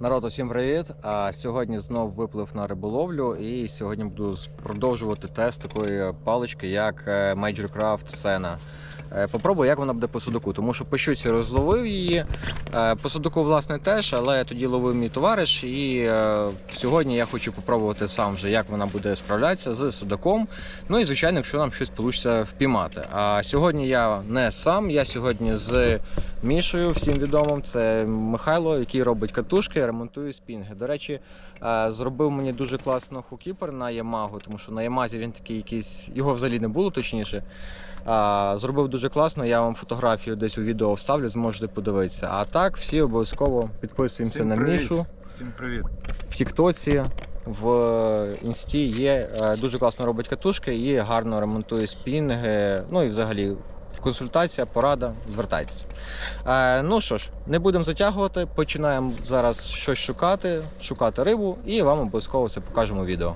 Народ, усім привіт! А сьогодні знов виплив на риболовлю, і сьогодні буду продовжувати тест такої палички, як е, Major Craft Sena. Е, Попробую, як вона буде по судаку, тому що по щуці розловив її. Е, По судаку, власне, теж, але тоді ловив мій товариш. І е, сьогодні я хочу попробувати сам вже, як вона буде справлятися з судаком. Ну і звичайно, якщо нам щось вийде впіймати. А сьогодні я не сам, я сьогодні з Мішою, всім відомим. Це Михайло, який робить катушки, ремонтує спінги. До речі, зробив мені дуже класно хукіпер на Ямагу, тому що на Ямазі він такий якийсь, його взагалі не було точніше. Зробив дуже класно. Я вам фотографію десь у відео вставлю, зможете подивитися. А так, всі обов'язково підписуємося Всім на привіт. Мішу. Всім привіт. В Тіктоці, в інсті є е, дуже класно робить катушки і гарно ремонтує спінги. Ну і взагалі консультація, порада, звертайтеся. Е, ну що ж, не будемо затягувати. Починаємо зараз щось шукати, шукати рибу, і вам обов'язково це покажемо відео.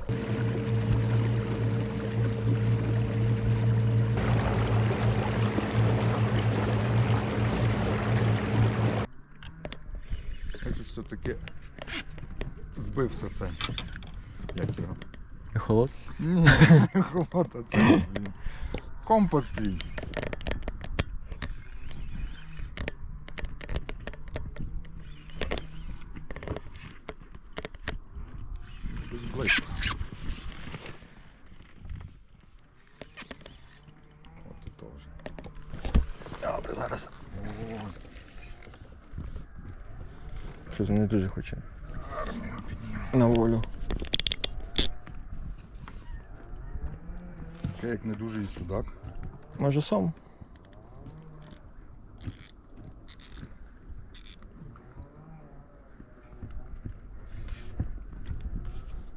Все-таки збився це. Як його? Холод? Ні, не а це він. Компас твій. Щось близько. От і теж. Добре, зараз. О, Щось не дуже хоче армію підніме. на волю. Таке як не дуже і судак. Може сам?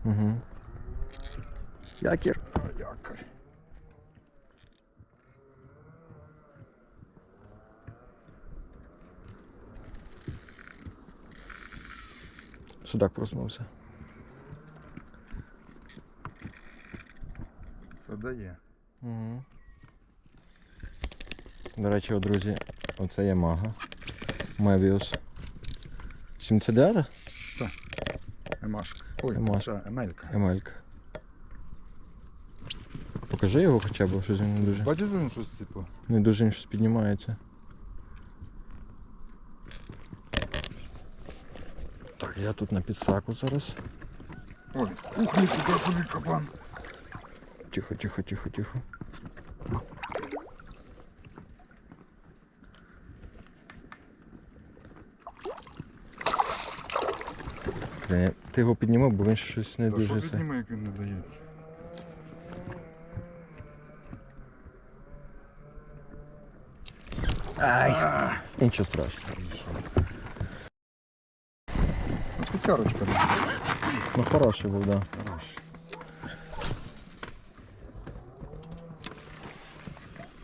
Угу. Якір. А якорь. Судак проснувся. дає. Угу. До речі, о, друзі, оце Ямага. Мебіус. 79 Емашка. Ой, Емашка. це Емелька. Емелька. Покажи його хоча б, щось він не дуже. Бачиш, він щось типу. Не дуже він щось піднімається. Так, я тут на підсаку зараз. Ой, ух, ні, куди собі кабан. Тихо, тихо, тихо, тихо. Бля, ти його піднімав, бо він щось не Та дуже що це. підніме, як він не дається? Ай! Нічого страшного. Ну, П'ятерочка. Ну хороший був, да.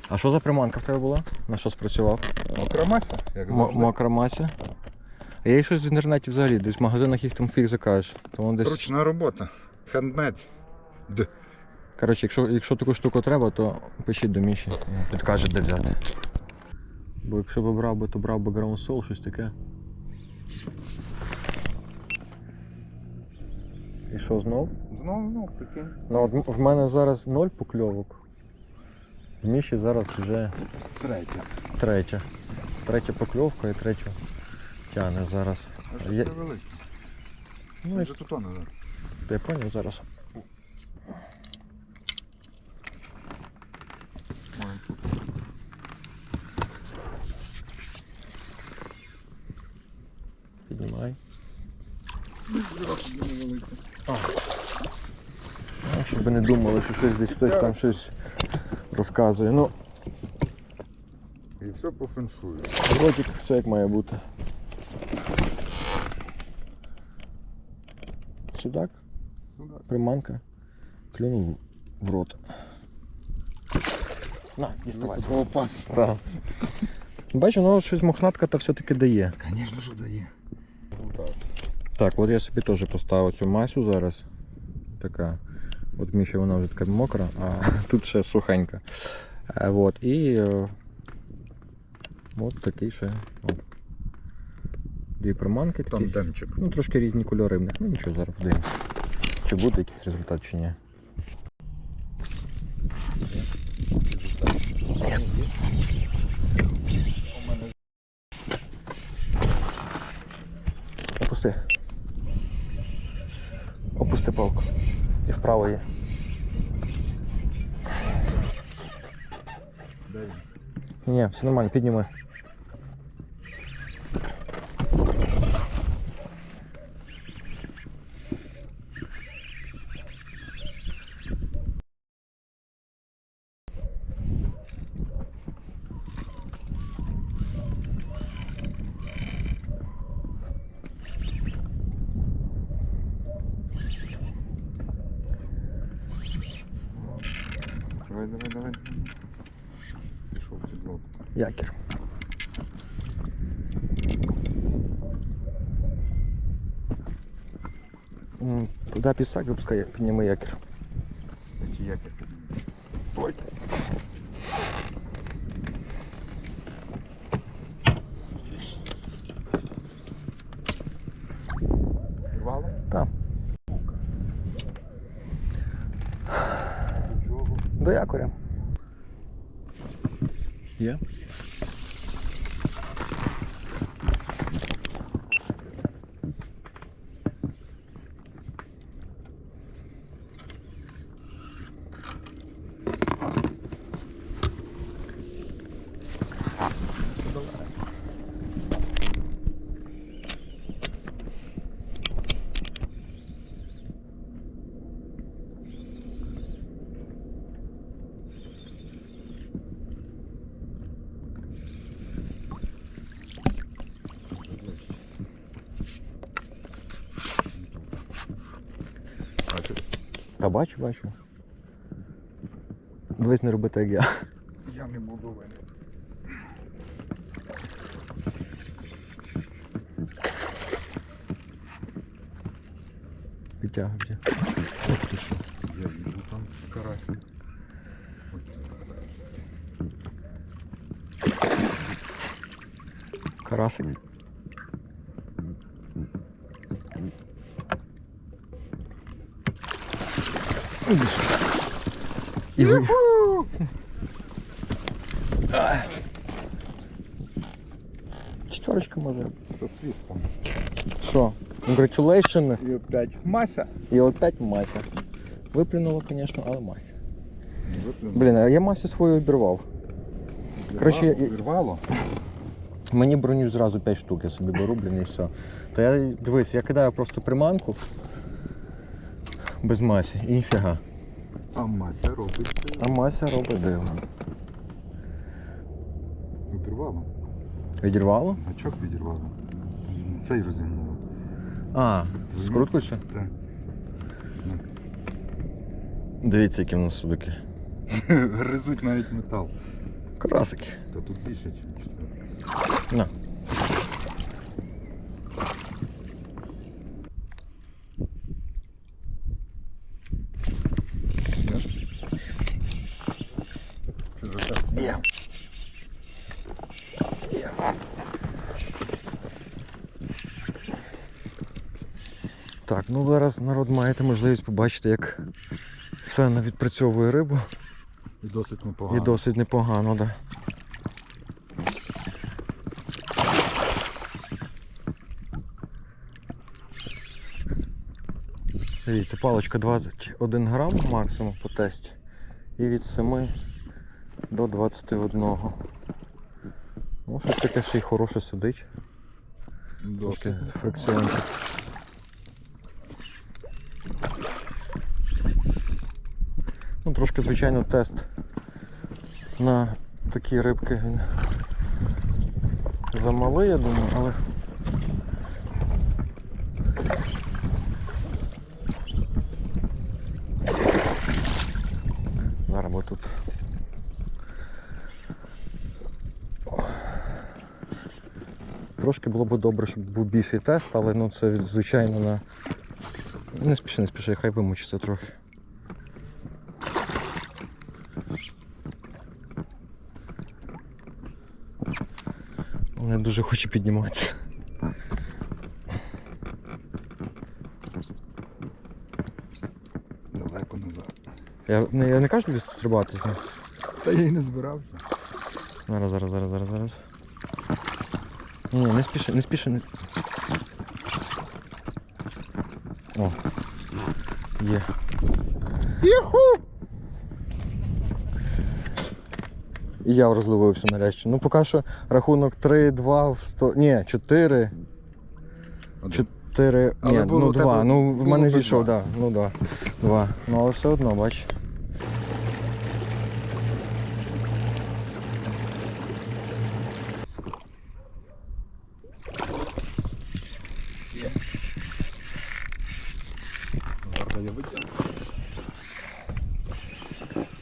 А що за приманка в тебе була? На що спрацював? Мокра мася, як завжди. Мокра мася. А я їй щось в інтернеті взагалі, десь в магазинах їх там фіг закажеш. То воно десь... Ручна робота. Хендмед. Д. Коротше, якщо, якщо таку штуку треба, то пишіть до Міші. він Підкаже, де взяти. Бо якщо б брав би, то брав би Ground Soul, щось таке. І що знов? Знову, ну, прикинь. Ну, от в мене зараз ноль покльовок. В Міші зараз вже Третя. третя. Третя покльовка і третю тягне зараз. А що Я- це велике? Ну, Він і же тут назад. я поняв зараз. Піднімай. Зараз невелике. Ну, щоб не думали, що щось десь хтось там щось розказує. Ну, І все по феншую. вроді все як має бути. Судак, Сюди. приманка, клюнув в рот. На, діставай. Високоопасно. Так. Бачу, ну щось мохнатка та все-таки дає. Звісно, що дає. Так, от я собі теж поставив цю масю зараз. Така. От Міша вона вже така мокра, а тут ще сухенька. Е, От, і е, от такий ще. От. Дві приманки такі. Тандемчик. Ну, трошки різні кольори в них. Ну нічого, зараз подивимось. Чи буде якийсь результат, чи ні. Опусти. Опусти палку. І вправо є. Ні, все нормально, підніми. Давай, давай, давай. Пішов під лодку. Якір. М, Туди пісак випускай, підніми якір. Які як я Ой. Рвало? Там. До? До якоря. Є? Та бачу, бачу. Дивись не робити, як я. Я не буду винен. Підтягуйся. Ох ти що. Я їду там карась. Карасик. Іди. І ви... Четверочка може. Со свистом. Що? Congratulations. І опять Мася. І опять Мася. Виплюнула, звісно, але Мася. Блін, а я Масю свою обірвав. коротше, я- Вирвало? Мені броню зразу 5 штук, я собі беру, блін, і все. Та я дивись, я кидаю просто приманку без масі і ніфіга. А Мася робить. диво. А Мася робить диво. Відірвало. Відірвало? Гачок відірвало. Цей розігнуло. А, скруткою все? Так. Дивіться, які в нас судаки. Гризуть навіть метал. Красики. Та тут більше, ніж На. Є. Є. Так, ну зараз народ маєте можливість побачити, як Сена відпрацьовує рибу. І досить непогано. І досить непогано, так. Да. Дивіться, паличка 21 грам максимум по тесті. І від 7 до 21. Ну, щось таке ще й хороше сидить. Фрикціончик. Трошки, звичайно, тест на такі рибки він замалий, я думаю, але. Зараз бо тут. Трошки було б добре, щоб був більший тест, але ну це звичайно на. Не спіши, не спіши, хай вимучиться трохи. Не дуже хочу підніматися. Далеко назад. Я не, я не кажу тобі стрибати з. Та я й не збирався. Зараз, зараз, зараз, зараз, зараз. Ні, ні, не спіши, не спіши, не. О. Є. Юху! І я розловився нарешті. Ну поки що рахунок 3-2 в 100. Ні, 4. Один. 4. Але Ні, було ну у тебе- 2. Ну в було мене би зійшов, так. Да, ну да. 2. Ну але все одно, бач. Я.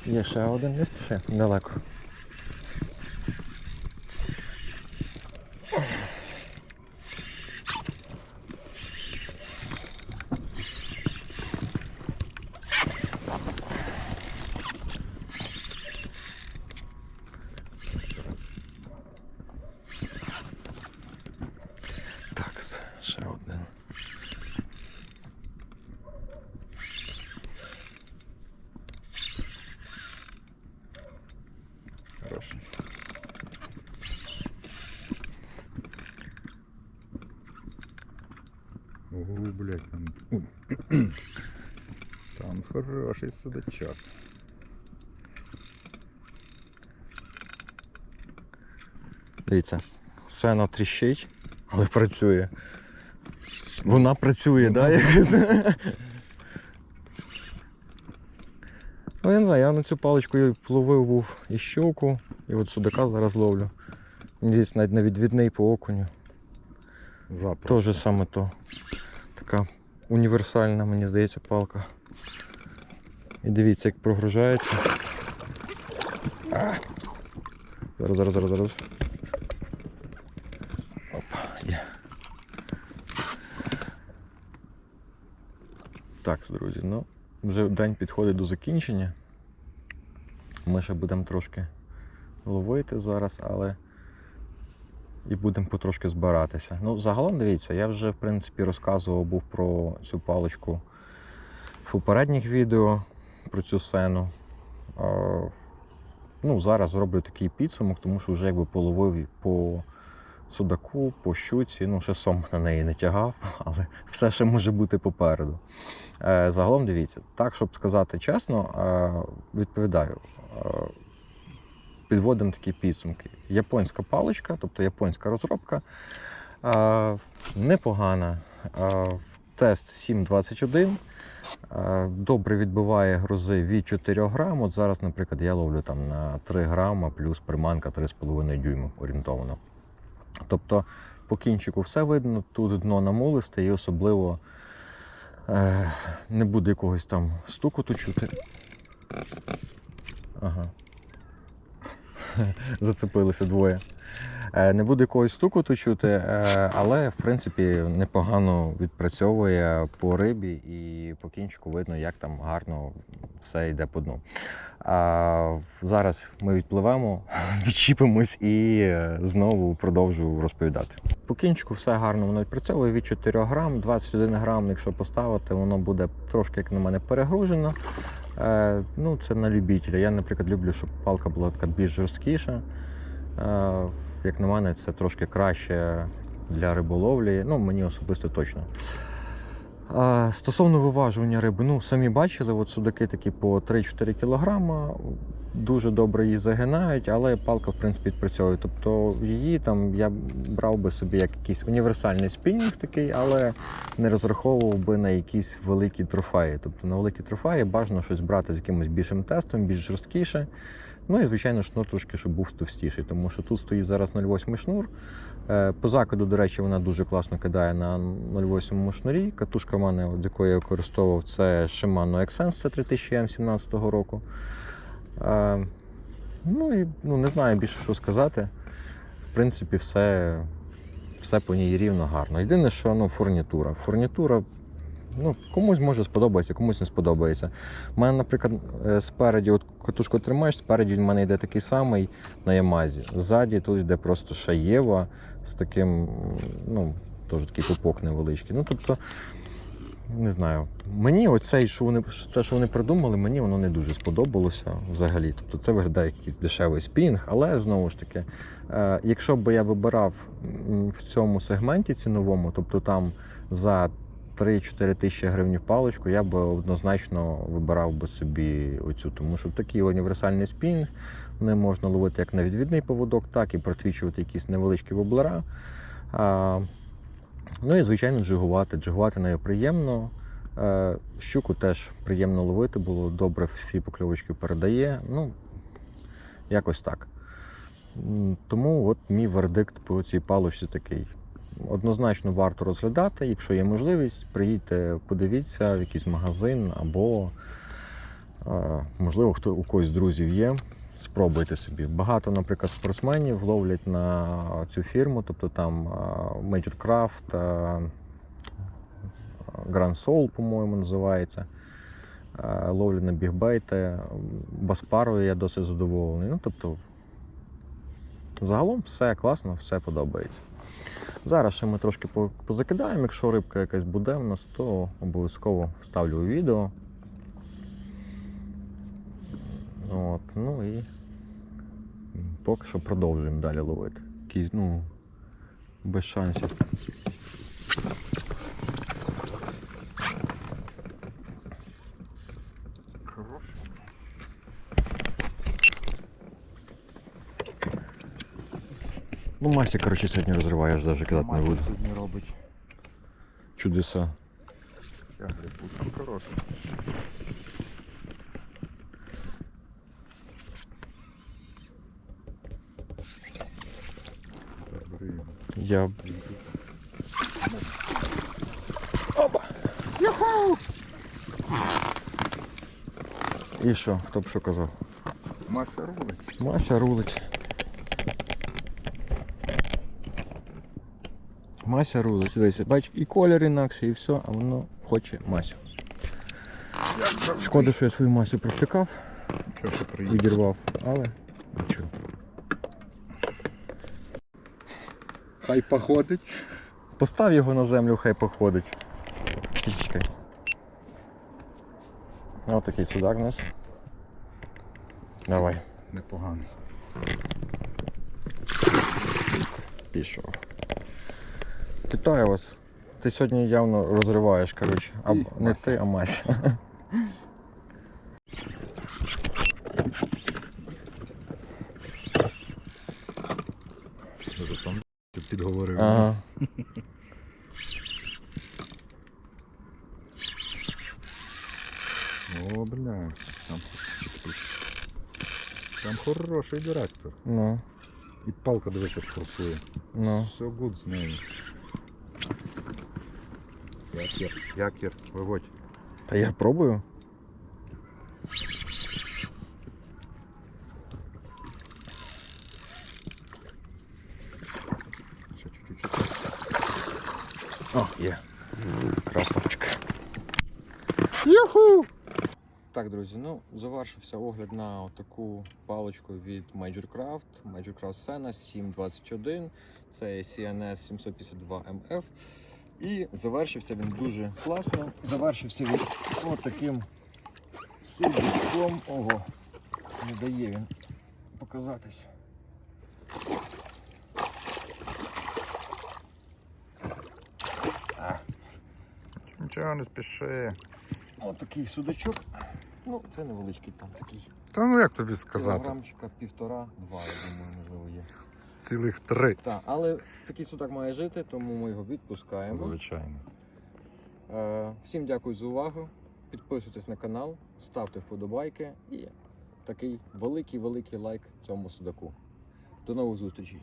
Є ще один, не спіши, далеко. Так, це ще один. Хороший. Ого, блядь, там. Ой. Там хороший судачок. Дивіться, сено тріщить, але працює. Вона працює, так? Ну, я не знаю, я на цю паличку і ловив був і щуку, і от судака зараз ловлю. Здається, навіть на відвідний по окуню. Запросто. Теж саме то. Така універсальна, мені здається, палка. І дивіться, як прогружається. А! Зараз, зараз, зараз, зараз. Опа, є. Так, друзі, ну, вже день підходить до закінчення. Ми ще будемо трошки ловити зараз, але і будемо потрошки збиратися. Ну, загалом дивіться, я вже в принципі розказував був про цю паличку в попередніх відео, про цю сену. Ну, зараз зроблю такий підсумок, тому що вже якби половив по судаку, по щуці. Ну, ще сом на неї не тягав, але все ще може бути попереду. Е, загалом дивіться, так, щоб сказати чесно, е, відповідаю. Е, підводимо такі підсумки. Японська паличка, тобто японська розробка, непогана. Тест 7.21. е, Добре відбиває грузи від 4 грам. От зараз, наприклад, я ловлю там на 3 грама плюс приманка 3,5 дюйму орієнтовано. Тобто по кінчику все видно, тут дно намулисте і особливо е, не буде якогось там стукоту чути. Ага. Зацепилися двоє. Е, Не буде якогось стукоту чути, е, але в принципі непогано відпрацьовує по рибі і по кінчику видно, як там гарно все йде по дну. А зараз ми відпливемо, відчіпимось і е, знову продовжу розповідати. По кінчику все гарно воно відпрацьовує від 4 грам, 21 грам, якщо поставити, воно буде трошки, як на мене, перегружено. Ну, це на любителя. Я, наприклад, люблю, щоб палка була така більш жорсткіша. Як на мене, це трошки краще для риболовлі. Ну, мені особисто точно. А, Стосовно виважування риби, ну самі бачили, от судаки такі по 3-4 кілограма, дуже добре її загинають, але палка, в принципі, відпрацьовує. Тобто її там я брав би собі як якийсь універсальний спінінг такий, але не розраховував би на якісь великі трофеї. Тобто на великі трофеї бажано щось брати з якимось більшим тестом, більш жорсткіше. Ну і звичайно шнур трошки, щоб був товстіший, тому що тут стоїть зараз 0,8 шнур. Е, По закиду, до речі, вона дуже класно кидає на 0,8 шнурі. Катушка в мене, от, якою я використовував, це Shimano Xsense, це 3000 m 17 року. Е, Ну і ну, не знаю більше, що сказати. В принципі, все, все по ній рівно гарно. Єдине, що ну, фурнітура. Фурнітура ну, комусь може сподобається, комусь не сподобається. У мене, наприклад, е, спереді, от катушку тримаєш, спереді в мене йде такий самий на Ямазі. Ззаді тут йде просто шаєва з таким, ну, теж такий пупок невеличкий. Ну, тобто, не знаю. Мені оцей, що вони це, що вони придумали, мені воно не дуже сподобалося взагалі. Тобто це виглядає як якийсь дешевий спінг, але знову ж таки, е, якщо б я вибирав в цьому сегменті ціновому, тобто там за 3-4 тисячі гривень паличку, я б однозначно вибирав би собі оцю, тому що такий універсальний спінг, не можна ловити як на відвідний поводок, так і протвічувати якісь невеличкі воблера. А, Ну і звичайно, джигувати. Джигувати нею приємно. Е, Щуку теж приємно ловити було, добре всі покльовочки передає. Ну, якось так. Тому от мій вердикт по цій палочці такий. Однозначно варто розглядати, якщо є можливість, приїдьте, подивіться в якийсь магазин або, е, можливо, хто у когось з друзів є. Спробуйте собі. Багато, наприклад, спортсменів ловлять на цю фірму, тобто там е, Major Craft, е, Grand Soul, по-моєму, називається. Ловлять на бігбейти. Баспарою я досить задоволений. Ну, тобто, загалом все класно, все подобається. Зараз ще ми трошки позакидаємо. Якщо рибка якась буде в нас, то обов'язково ставлю у відео. От, ну і поки що продовжуємо далі ловити. Ну, без шансів. Ну, Мася, коротше, сьогодні розриває, я ж навіть казати не буду. сьогодні робить. Чудеса. Я говорю, пушка хороша. Бери його. Я. І що, хто б що казав? Мася рулить. Мася рулить. Мася рулить. Дивися, бач, і колір інакше, і все, а воно хоче Масю. Шкода, що я свою Масю приїде? відірвав, але нічого. Хай походить. Постав його на землю, хай походить. Чекай. Ось такий судак у нас. Давай, Непоганий. пішов. Вітаю вас. Ти сьогодні явно розриваєш, коротше. А, не ти, а Мася. Даже сам підговорив. Ага. О, бля. Там, там хороший директор. Ну, І палка дивися форсує. ну. Все гуд з нею. Якір, якір, виводь. Та я пробую. Ще чуть-чуть. О, є. Красавчик. Юху! Так, друзі, ну завершився огляд на таку паличку від Major Craft, Major Craft Sena 721. Це CNS 752 MF. І завершився він дуже класно. Завершився він от таким судочком. Ого, не дає він показатись. Нічого не спіши. От такий судачок. Ну, це невеличкий там такий. Та ну як тобі сказати? Кілограмчика півтора-два, я думаю. Цілих три. Так, але такий судак має жити, тому ми його відпускаємо. Звичайно. Е, всім дякую за увагу. Підписуйтесь на канал, ставте вподобайки і такий великий-великий лайк цьому судаку. До нових зустрічей!